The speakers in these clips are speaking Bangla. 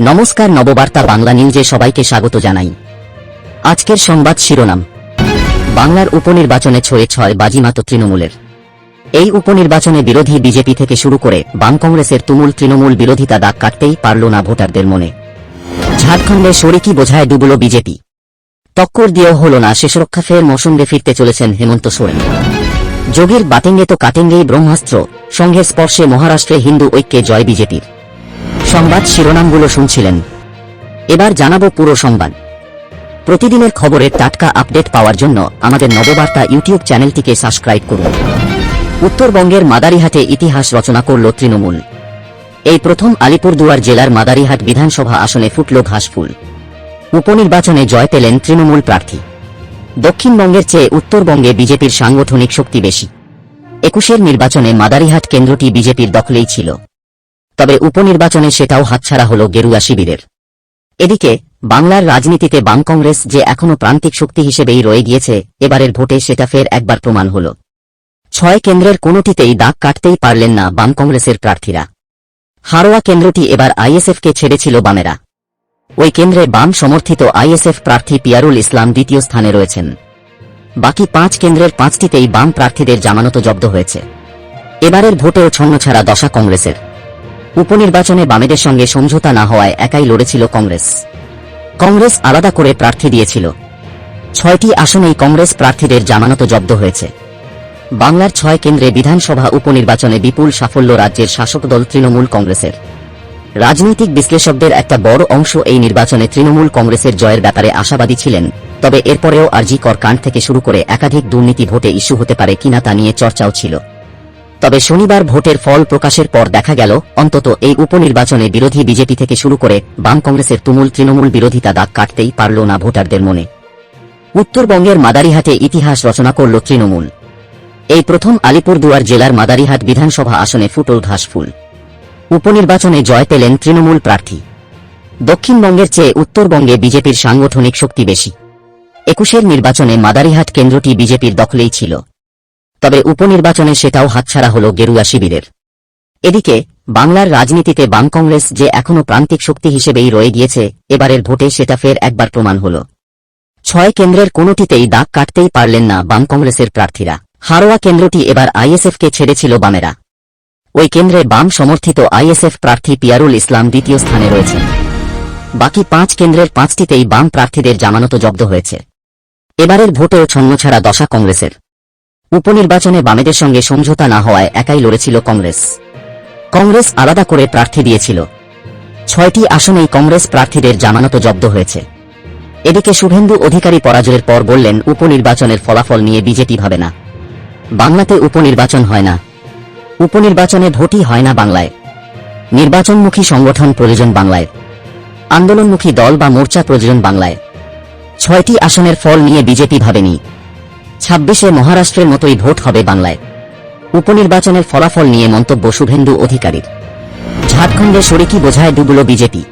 নমস্কার নববার্তা বাংলা নিউজে সবাইকে স্বাগত জানাই। আজকের সংবাদ শিরোনাম। বাংলার উপনির্বাচনে ছয়ে ছয় বাজিমাত তৃণমূলের। এই উপনির্বাচনে বিরোধী বিজেপি থেকে শুরু করে বাম কংগ্রেসের তুমুল তৃণমূল বিরোধিতা দাগ কাটতেই পারল না ভোটারদের মনে। ঝাড়খণ্ডে শরিকি বোঝায় ডুবল বিজেপি। টক্কর দিয়েও হল না শেষরক্ষা ফের মৌসুমে ফিরতে চলেছেন হেমন্ত সোরেন। যোগীর বাতেঙ্গে তো কাটেঙ্গেই ব্রহ্মাস্ত্র সংঘের স্পর্শে মহারাষ্ট্রে হিন্দু ঐক্যে জয় বিজেপির। সংবাদ শিরোনামগুলো শুনছিলেন। এবার জানাব পুরো সংবাদ। প্রতিদিনের খবরের টাটকা আপডেট পাওয়ার জন্য আমাদের নববার্তা ইউটিউব চ্যানেলটিকে সাবস্ক্রাইব করুন। উত্তরবঙ্গের মাদারিহাটে ইতিহাস রচনা করল তৃণমূল। এই প্রথম আলিপুরদুয়ার জেলার মাদারিহাট বিধানসভা আসনে ফুটল ঘাসফুল। উপনির্বাচনে জয় পেলেন তৃণমূল প্রার্থী। দক্ষিণবঙ্গের চেয়ে উত্তরবঙ্গে বিজেপির সাংগঠনিক শক্তি বেশি। একুশের নির্বাচনে মাদারিহাট কেন্দ্রটি বিজেপির দখলেই ছিল। তবে উপনির্বাচনে সেটাও হাতছাড়া হল গেরুয়া শিবিরের। এদিকে, বাংলার রাজনীতিতে বাম কংগ্রেস যে এখনও প্রান্তিক শক্তি হিসেবেই রয়ে গিয়েছে, এবারের ভোটে সেটা ফের একবার প্রমাণ হল। ছয় কেন্দ্রের কোনোটিতেই দাগ কাটতেই পারলেন না বাম কংগ্রেসের প্রার্থীরা। হারোয়া কেন্দ্রটি এবার আইএসএফকে ছেড়েছিল বামেরা। ওই কেন্দ্রে বাম সমর্থিত আইএসএফ প্রার্থী পিয়ারুল ইসলাম দ্বিতীয় স্থানে রয়েছেন। বাকি পাঁচ কেন্দ্রের পাঁচটিতেই বাম প্রার্থীদের জামানত জব্দ হয়েছে। এবারের ভোটেও ছন্নছাড়া দশা কংগ্রেসের। উপনির্বাচনে বামেদের সঙ্গে সমঝোতা না হওয়ায় একাই লড়েছিল কংগ্রেস। কংগ্রেস আলাদা করে প্রার্থী দিয়েছিল। ছয়টি আসনেই কংগ্রেস প্রার্থীদের জামানত জব্দ হয়েছে। বাংলার ছয় কেন্দ্রে বিধানসভা উপনির্বাচনে বিপুল সাফল্য রাজ্যের শাসক দল তৃণমূল কংগ্রেসের। রাজনৈতিক বিশ্লেষকদের একটা বড় অংশ এই নির্বাচনে তৃণমূল কংগ্রেসের জয়ের ব্যাপারে আশাবাদী ছিলেন, তবে এরপরেও আরজি কর কাণ্ড থেকে শুরু করে একাধিক দুর্নীতি ভোটে ইস্যু হতে পারে কিনা তা নিয়ে চর্চাও ছিল। তবে শনিবার ভোটের ফল প্রকাশের পর দেখা গেল, অন্তত এই উপনির্বাচনে বিরোধী বিজেপি থেকে শুরু করে বাম কংগ্রেসের তুমুল তৃণমূল বিরোধিতা দাগ কাটতেই পারল না ভোটারদের মনে। উত্তরবঙ্গের মাদারিহাটে ইতিহাস রচনা করল তৃণমূল। এই প্রথম আলিপুরদুয়ার জেলার মাদারিহাট বিধানসভা আসনে ফুটল ঘাসফুল। উপনির্বাচনে জয় পেলেন তৃণমূল প্রার্থী। দক্ষিণবঙ্গের চেয়ে উত্তরবঙ্গে বিজেপির সাংগঠনিক শক্তি বেশি। একুশের নির্বাচনে মাদারিহাট কেন্দ্রটি বিজেপির দখলেই ছিল। তবে উপনির্বাচনে সেটাও হাতছাড়া হল গেরুয়া শিবিরের। এদিকে, বাংলার রাজনীতিতে বাম কংগ্রেস যে এখনও প্রান্তিক শক্তি হিসেবেই রয়ে গিয়েছে, এবারের ভোটে সেটা ফের একবার প্রমাণ হল। ছয় কেন্দ্রের কোনোটিতেই দাগ কাটতেই পারলেন না বাম কংগ্রেসের প্রার্থীরা। হারোয়া কেন্দ্রটি এবার আইএসএফকে ছেড়েছিল বামেরা। ওই কেন্দ্রে বাম সমর্থিত আইএসএফ প্রার্থী পিয়ারুল ইসলাম দ্বিতীয় স্থানে রয়েছেন। বাকি পাঁচ কেন্দ্রের পাঁচটিতেই বাম প্রার্থীদের জামানত জব্দ হয়েছে। এবারের ভোটেও ছন্নছাড়া দশা কংগ্রেসের। উপনির্বাচনে বামেদের সঙ্গে সমঝোতা না হওয়ায় একাই লড়েছিল কংগ্রেস। কংগ্রেস আলাদা করে প্রার্থী দিয়েছিল। ছয়টি আসনেই কংগ্রেস প্রার্থীদের জামানত জব্দ হয়েছে। এদিকে শুভেন্দু অধিকারী পরাজয়ের পর বললেন, উপনির্বাচনের ফলাফল নিয়ে বিজেপি ভাবে না। বাংলাতে উপনির্বাচন হয় না। উপনির্বাচনে ভোটই হয় না বাংলায়। নির্বাচনমুখী সংগঠন প্রয়োজন বাংলায়। আন্দোলনমুখী দল বা মোর্চা প্রয়োজন বাংলায়। ছয়টি আসনের ফল নিয়ে বিজেপি ভাবেনি। ছাব্বিশে মহারাষ্ট্রের মতোই ভোট হবে বাংলায়। উপনির্বাচনের ফলাফল নিয়ে মন্তব্য শুভেন্দু অধিকারীর। ঝাড়খণ্ডে শরিকি বোঝায় ডুবল বিজেপি।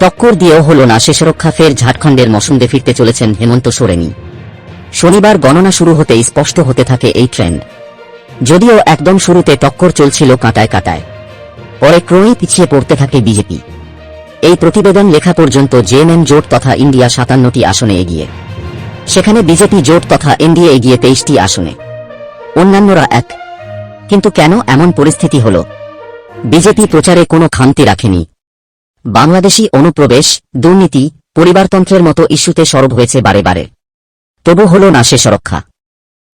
টক্কর দিয়েও হল না শেষরক্ষা, ফের ঝাড়খণ্ডের মসুন্দে ফিরতে চলেছেন হেমন্ত সোরেনি। শনিবার গণনা শুরু হতেই স্পষ্ট হতে থাকে এই ট্রেন্ড। যদিও একদম শুরুতে টক্কর চলছিল কাঁটায় কাঁটায়। পরে ক্রমেই পিছিয়ে পড়তে থাকে বিজেপি। এই প্রতিবেদন লেখা পর্যন্ত জেএমএম জোট তথা ইন্ডিয়া সাতান্নটি আসনে এগিয়ে। সেখানে বিজেপি জোট তথা এনডিএ এগিয়ে তেইশটি আসনে। অন্যান্যরা এক। কিন্তু কেন এমন পরিস্থিতি হল? বিজেপি প্রচারে কোনো খামতি রাখেনি। বাংলাদেশি অনুপ্রবেশ, দুর্নীতি, পরিবারতন্ত্রের মতো ইস্যুতে সরব হয়েছে বারে বারে। তবু হল না শেষ রক্ষা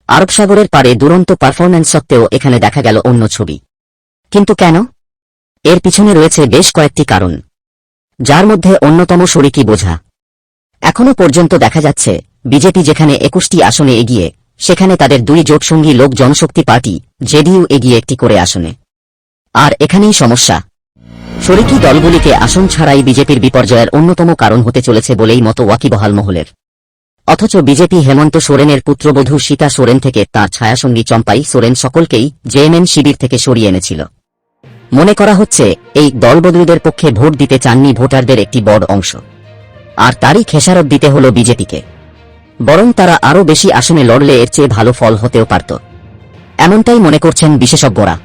আরব সাগরের পারে দুরন্ত পারফরম্যান্স সত্ত্বেও এখানে দেখা গেল অন্য ছবি। কিন্তু কেন? এর পিছনে রয়েছে বেশ কয়েকটি কারণ। যার মধ্যে অন্যতম শরিকি বোঝা। এখনও পর্যন্ত দেখা যাচ্ছে বিজেপি যেখানে একুশটি আসনে এগিয়ে, সেখানে তাদের দুই জোটসঙ্গী লোক জনশক্তি পার্টি, জেডিইউ এগিয়ে একটি করে আসনে। আর এখানেই সমস্যা। শরিকি দলগুলিকে আসন ছাড়াই বিজেপির বিপর্যয়ের অন্যতম কারণ হতে চলেছে বলেই মতো ওয়াকিবহাল মহলের। অথচ বিজেপি হেমন্ত সোরেনের পুত্রবধূ সীতা সোরেন থেকে তাঁর ছায়াসঙ্গী চম্পাই সোরেন সকলকেই জেএমএন শিবির থেকে সরিয়ে এনেছিল। মনে করা হচ্ছে, এই দলবদলুদের পক্ষে ভোট দিতে চাননি ভোটারদের একটি বড় অংশ। আর তারই খেসারত দিতে হল বিজেপিকে। বরং তারা আরও বেশি আসনে লড়লে এর চেয়ে ভালো ফল হতেও পারত। এমনটাই মনে করছেন বিশেষজ্ঞরা।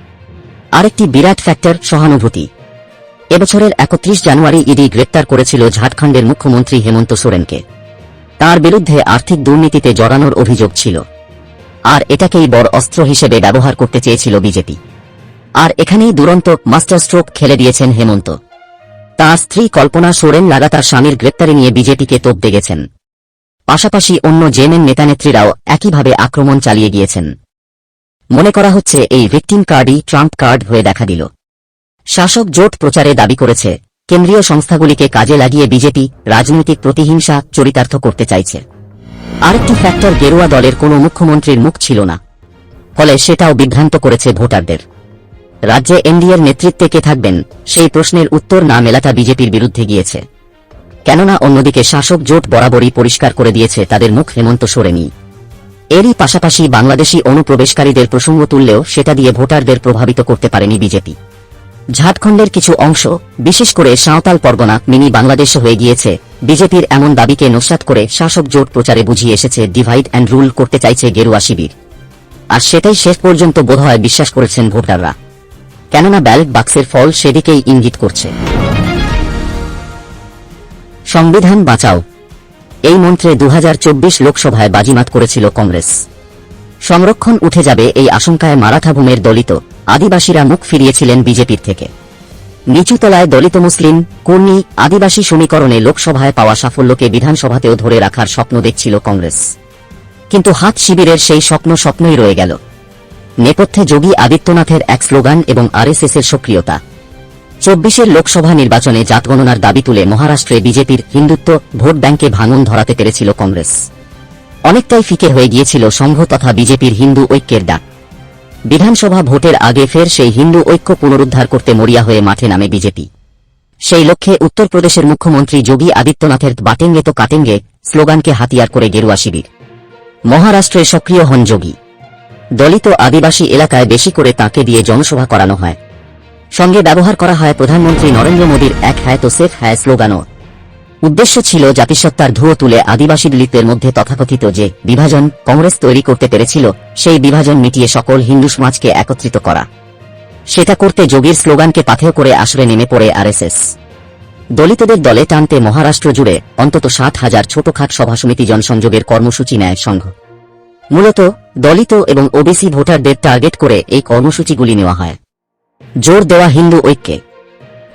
আরেকটি বিরাট ফ্যাক্টর, সহানুভূতি। এবছরের একত্রিশ জানুয়ারি ইডি গ্রেপ্তার করেছিল ঝাড়খণ্ডের মুখ্যমন্ত্রী হেমন্ত সোরেনকে। তার বিরুদ্ধে আর্থিক দুর্নীতিতে জড়ানোর অভিযোগ ছিল। আর এটাকেই বড় অস্ত্র হিসেবে ব্যবহার করতে চেয়েছিল বিজেপি। আর এখানেই দুরন্ত মাস্টার স্ট্রোক খেলে দিয়েছেন হেমন্ত। তার স্ত্রী কল্পনা সোরেন লাগাতার স্বামীর গ্রেপ্তারি নিয়ে বিজেপিকে তোপ দেখেছেন পাশাপাশি অন্য জেএমএন নেতানেত্রীরাও একইভাবে আক্রমণ চালিয়ে গিয়েছেন। মনে করা হচ্ছে এই ভিকটিম কার্ডই ট্রাম্প কার্ড হয়ে দেখা দিল। শাসক জোট প্রচারে দাবি করেছে, কেন্দ্রীয় সংস্থাগুলিকে কাজে লাগিয়ে বিজেপি রাজনৈতিক প্রতিহিংসা চরিতার্থ করতে চাইছে। আরেকটি ফ্যাক্টর গেরুয়া দলের কোনো মুখ্যমন্ত্রীর মুখ ছিল না। ফলে সেটাও বিভ্রান্ত করেছে ভোটারদের। রাজ্যে এনডিএর নেতৃত্বে কে থাকবেন, সেই প্রশ্নের উত্তর না মেলাটা বিজেপির বিরুদ্ধে গিয়েছে। কেননা অন্যদিকে শাসক জোট বরাবরই পরিষ্কার করে দিয়েছে তাদের মুখ হেমন্ত সোরেনি এরই পাশাপাশি বাংলাদেশি অনুপ্রবেশকারীদের প্রসঙ্গ তুললেও সেটা দিয়ে ভোটারদের প্রভাবিত করতে পারেনি বিজেপি। ঝাড়খণ্ডের কিছু অংশ, বিশেষ করে সাঁওতাল পরগনা, মিনি বাংলাদেশ হয়ে গিয়েছে। বিজেপির এমন দাবিকে নস্যাৎ করে শাসক জোট প্রচারে বুঝিয়ে এসেছে ডিভাইড অ্যান্ড রুল করতে চাইছে গেরুয়া শিবির। আর সেটাই শেষ পর্যন্ত বোধহয় বিশ্বাস করেছেন ভোটাররা। কেননা ব্যালট বাক্সের ফল সেদিকেই ইঙ্গিত করছে। সংবিধান বাঁচাও। এই মন্ত্রে দু হাজার চব্বিশ লোকসভায় বাজিমাত করেছিল কংগ্রেস। সংরক্ষণ উঠে যাবে এই আশঙ্কায় মারাঠা ভূমের দলিত, আদিবাসীরা মুখ ফিরিয়েছিলেন বিজেপির থেকে। নিচুতলায় দলিত মুসলিম, কর্মী, আদিবাসী সমীকরণে লোকসভায় পাওয়া সাফল্যকে বিধানসভাতেও ধরে রাখার স্বপ্ন দেখছিল কংগ্রেস। কিন্তু হাত শিবিরের সেই স্বপ্ন স্বপ্নই রয়ে গেল। নেপথ্যে যোগী আদিত্যনাথের এক স্লোগান এবং আরএসএসের সক্রিয়তা। চব্বিশের লোকসভা নির্বাচনে জাতগণনার দাবি তুলে মহারাষ্ট্রে বিজেপির হিন্দুত্ব ভোট ব্যাংকে ভাঙন ধরাতে পেরেছিল কংগ্রেস। অনেকটাই ফিকে হয়ে গিয়েছিল সংঘ তথা বিজেপির হিন্দু ঐক্যের ডাক। বিধানসভা ভোটের আগে ফের সেই হিন্দু ঐক্য পুনরুদ্ধার করতে মরিয়া হয়ে মাঠে নামে বিজেপি। সেই লক্ষ্যে উত্তরপ্রদেশের মুখ্যমন্ত্রী যোগী আদিত্যনাথের বাটেঙ্গে তো কাটেঙ্গে স্লোগানকে হাতিয়ার করে গেরুয়া শিবির। মহারাষ্ট্রে সক্রিয় হন যোগী। দলিত আদিবাসী এলাকায় বেশি করে তাকে দিয়ে জনসভা করানো হয়। সঙ্গে ব্যবহার করা হয় প্রধানমন্ত্রী নরেন্দ্র মোদীর এক হ্যায় তো সেফ হ্যায় স্লোগানও। উদ্দেশ্য ছিল জাতিসত্তার ধুয়ো তুলে আদিবাসী দলিতদের মধ্যে তথাকথিত যে বিভাজন কংগ্রেস তৈরি করতে পেরেছিল, সেই বিভাজন মিটিয়ে সকল হিন্দু সমাজকে একত্রিত করা। সেটা করতে যোগীর স্লোগানকে পাথেয় করে আসরে নেমে পড়ে আরএসএস। দলিতদের দলে টানতে মহারাষ্ট্র জুড়ে অন্তত সাত হাজার ছোটখাট সভা সমিতি জনসংযোগের কর্মসূচি নেয় সংঘ। মূলত দলিত এবং ওবিসি ভোটারদের টার্গেট করে এই কর্মসূচিগুলি নেওয়া হয়। জোর দেওয়া হিন্দু ঐক্যে।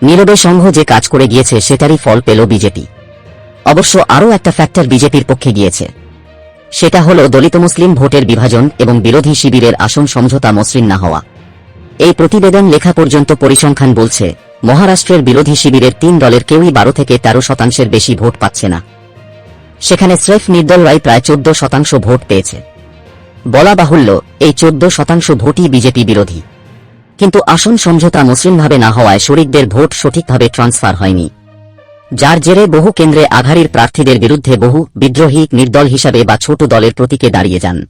নীরবে সংঘ যে কাজ করে গিয়েছে, সেটারই ফল পেল বিজেপি। অবশ্য আরও একটা ফ্যাক্টর বিজেপির পক্ষে গিয়েছে। সেটা হল দলিত মুসলিম ভোটের বিভাজন এবং বিরোধী শিবিরের আসন সমঝোতা মসৃণ না হওয়া। এই প্রতিবেদন লেখা পর্যন্ত পরিসংখ্যান বলছে, মহারাষ্ট্রের বিরোধী শিবিরের তিন দলের কেউই বারো থেকে তেরো শতাংশের বেশি ভোট পাচ্ছে না। সেখানে স্রেফ নির্দলরাই প্রায় চোদ্দ শতাংশ ভোট পেয়েছে। বলা বাহুল্য, এই চোদ্দ শতাংশ ভোটই বিজেপি বিরোধী। কিন্তু আসন সমঝোতা মসৃণভাবে না হওয়ায় শরিকদের ভোট সঠিকভাবে ট্রান্সফার হয়নি। যার জেরে বহু কেন্দ্রে আঘাড়ির প্রার্থীদের বিরুদ্ধে বহু বিদ্রোহী, নির্দল হিসাবে বা ছোট দলের প্রতীকে দাঁড়িয়ে যান।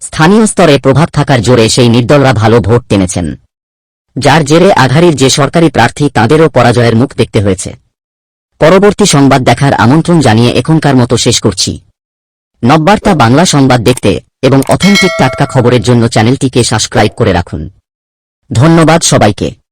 স্থানীয় স্তরে প্রভাব থাকার জোরে সেই নির্দলরা ভালো ভোট টেনেছেন। যার জেরে আঘাড়ির যে সরকারি প্রার্থী তাঁদেরও পরাজয়ের মুখ দেখতে হয়েছে। পরবর্তী সংবাদ দেখার আমন্ত্রণ জানিয়ে এখনকার মতো শেষ করছি। নববার্তা বাংলা সংবাদ দেখতে এবং অথেন্টিক টাটকা খবরের জন্য চ্যানেলটিকে সাবস্ক্রাইব করে রাখুন। ধন্যবাদ সবাইকে।